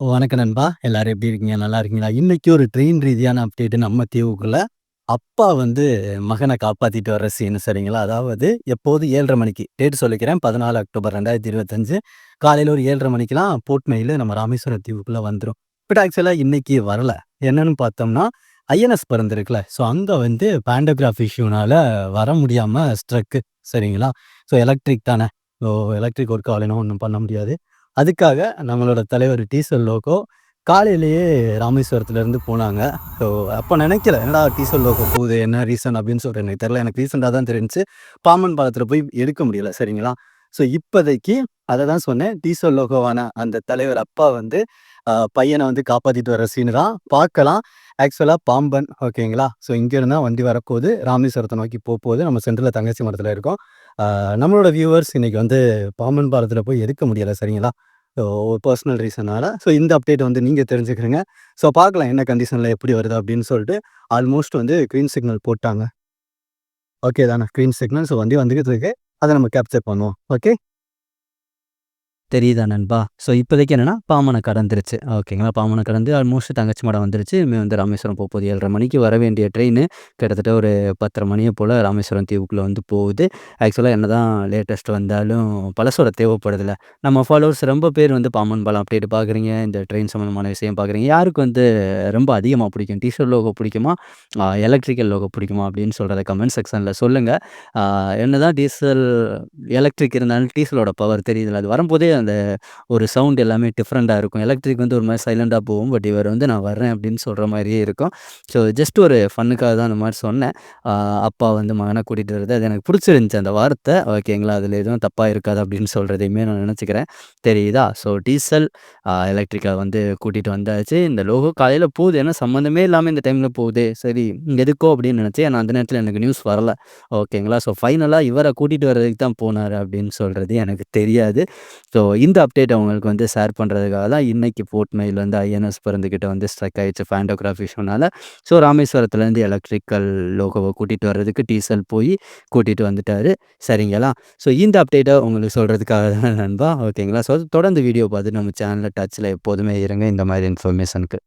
வணக்கம் நண்பா. எல்லாரும் எப்படி இருக்கீங்க? நல்லா இருக்கீங்களா? இன்னைக்கு ஒரு ட்ரெயின் ரீதியான அப்டேட் நம்ம தீவுக்குள்ள. அப்பா வந்து மகனை காப்பாற்றிட்டு வர சீன் சரிங்களா? அதாவது எப்போது ஏழரை மணிக்கு டேட் சொல்லிக்கிறேன். 14 அக்டோபர் ரெண்டாயிரத்தி இருபத்தஞ்சு காலையில் ஒரு ஏழரை மணிக்கெலாம் போட்மெயில் நம்ம ராமேஸ்வரம் தீவுக்குள்ளே வந்துடும் பட் ஆக்சுவலாக இன்னைக்கு வரல. என்னன்னு பார்த்தோம்னா, ஐஎன்எஸ் பிறந்திருக்குல்ல ஸோ அங்கே வந்து பேண்டோகிராஃப் இஷ்யூனால் வர முடியாமல் ஸ்ட்ரக்கு சரிங்களா? ஸோ எலக்ட்ரிக் தானே. ஸோ எலக்ட்ரிக் ஒர்க் ஆகலைன்னா ஒன்றும் பண்ண முடியாது. அதுக்காக நம்மளோட தலைவர் டீசல் லோகோ காலையிலேயே ராமேஸ்வரத்துலேருந்து போனாங்க. ஸோ அப்போ நினைக்கல. என்னடா டீசல் லோகோ போகுது என்ன ரீசன் அப்படின்னு சொல்லிட்டு எனக்கு தெரியல. எனக்கு ரீசெண்டாக தான் தெரிஞ்சுச்சு. பாம்பன் பாலத்தில் போய் எடுக்க முடியல சரிங்களா? ஸோ இப்போதைக்கு அதை தான் சொன்னேன். டீசல் லோகோவான அந்த தலைவர் அப்பா வந்து பையனை வந்து காப்பாற்றிட்டு வர சீன் தான் பார்க்கலாம். ஆக்சுவலாக பாம்பன் ஓகேங்களா? ஸோ இங்கேருந்தான் வண்டி வரப்போகுது. ராமேஸ்வரத்தை நோக்கி போகும்போது நம்ம சென்டரில் தங்கச்சி மரத்தில் இருக்கோம். நம்மளோட வியூவர்ஸ் இன்னைக்கு வந்து பாம்பன் பாலத்தில் போய் எடுக்க முடியலை சரிங்களா? ஸோ பர்சனல் ரீசனால் ஸோ இந்த அப்டேட் வந்து நீங்கள் தெரிஞ்சுக்கிறீங்க ஸோ பார்க்கலாம் என்ன கண்டிஷனில் எப்படி வருது அப்படின்னு சொல்லிட்டு. ஆல்மோஸ்ட் வந்து க்ரீன் சிக்னல் போட்டாங்க. ஓகே தானே. Green signal. ஸோ வண்டி வந்துக்கிட்டு இருக்கு. அதை நம்ம கேப்சர் பண்ணுவோம். ஓகே. தெரியுதா நண்பா? ஸோ இப்போதைக்கு என்னன்னா, பாமனை கடந்துருச்சு. ஓகேங்களா? பாமனை கடந்து ஆல்மோஸ்ட் தங்கச்சி மடம் வந்துருச்சு. இனிமேல் வந்து ராமேஸ்வரம் போகுது ஏழரை மணிக்கு வர வேண்டிய ட்ரெயின் கிட்டத்தட்ட ஒரு பத்தரை மணியை போல் ராமேஸ்வரம் தீவுக்குள்ளே வந்து போகுது. ஆக்சுவலாக என்ன தான் லேட்டஸ்ட் வந்தாலும் பழசோட தேவைப்படுதில்ல நம்ம ஃபாலோவர்ஸ் ரொம்ப பேர் வந்து பாமன் பலம் அப்டேட் பார்க்குறீங்க. இந்த ட்ரெயின் சம்மந்தமான விஷயம் பார்க்குறீங்க. யாருக்கு வந்து ரொம்ப அதிகமாக பிடிக்கும்? டீசல் லோகோ பிடிக்குமா? எலக்ட்ரிக்கல் லோகோ பிடிக்குமா? அப்படின்னு சொல்கிறத கமெண்ட் செக்ஷனில் சொல்லுங்கள் என்ன தான் டீசல் எலக்ட்ரிக் இருந்தாலும் டீசலோட பவர் தெரியுதுல்ல. அது வரும்போதே அந்த ஒரு சவுண்ட் எல்லாமே டிஃப்ரெண்ட்டாக இருக்கும். எலக்ட்ரிக் வந்து ஒரு மாதிரி சைலண்ட்டாக போகும். பட் இவர் வந்து நான் வர்றேன் அப்படின்னு சொல்கிற மாதிரியே இருக்கும். ஸோ ஜஸ்ட் ஒரு ஃபன்னுக்காக தான் அந்த மாதிரி சொன்னேன். அப்பா வந்து மகனை கூட்டிகிட்டு வருது அது எனக்கு பிடிச்சிருந்துச்சு அந்த வார்த்தை. ஓகேங்களா? அதில் எதுவும் தப்பாக இருக்காது அப்படின்னு சொல்கிறதையுமே நான் நினச்சிக்கிறேன் தெரியுதா? ஸோ டீசல் எலக்ட்ரிக்காக வந்து கூட்டிகிட்டு வந்தாச்சு. இந்த லோகோ காலையில் போகுது. ஏன்னா சம்மந்தமே இல்லாமல் இந்த டைமில் போகுது சரி எதுக்கோ அப்படின்னு நினச்சி ஏன்னா அந்த நேரத்தில் எனக்கு நியூஸ் வரல. ஓகேங்களா? ஸோ ஃபைனலாக இவரை கூட்டிகிட்டு வர்றதுக்கு தான் போனாரு அப்படின்னு சொல்கிறது எனக்கு தெரியாது. ஸோ இந்த அப்டேட் உங்களுக்கு வந்து ஷேர் பண்ணுறதுக்காக தான் இன்னைக்கு போர்ட் மெயில் வந்து ஐஎன்எஸ் பிறந்துக்கிட்ட வந்து ஸ்ட்ரக் ஆகிடுச்சு ஃபேண்டோகிராஃபி ஷோனால் ஸோ ராமேஸ்வரத்துலேருந்து எலக்ட்ரிக்கல் லோகோவை கூட்டிகிட்டு வர்றதுக்கு டீசல் போய் கூட்டிகிட்டு வந்துட்டார் சரிங்களா? ஸோ இந்த அப்டேட்டை உங்களுக்கு சொல்கிறதுக்காக தான் நண்பா. ஓகேங்களா? ஸோ தொடர்ந்து வீடியோ பார்த்து நம்ம சேனலில் டச்சில் எப்போதுமே இருங்க இந்த மாதிரி இன்ஃபர்மேஷனுக்கு.